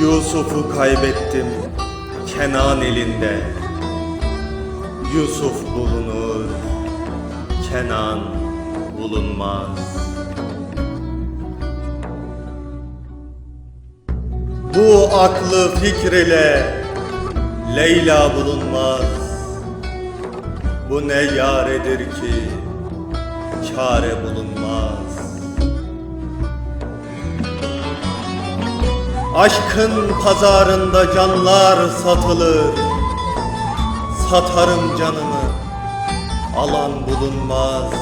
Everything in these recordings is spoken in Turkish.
Yusuf'u kaybettim Kenan elinde. Yusuf bulunur Kenan bulunmaz. Bu aklı fikir ile Leyla bulunmaz. Bu ne yaredir ki Çare bulunmaz Aşkın pazarında canlar satılır. Satarım canımı Alan bulunmaz.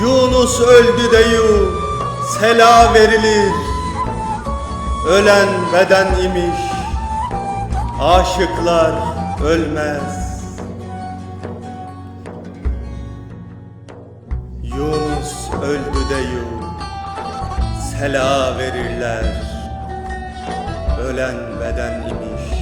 Yunus öldü deyu Sela verilir. Ölen beden imiş Aşıklar ölmez öldü deyu Sela verirler. Ölen beden imiş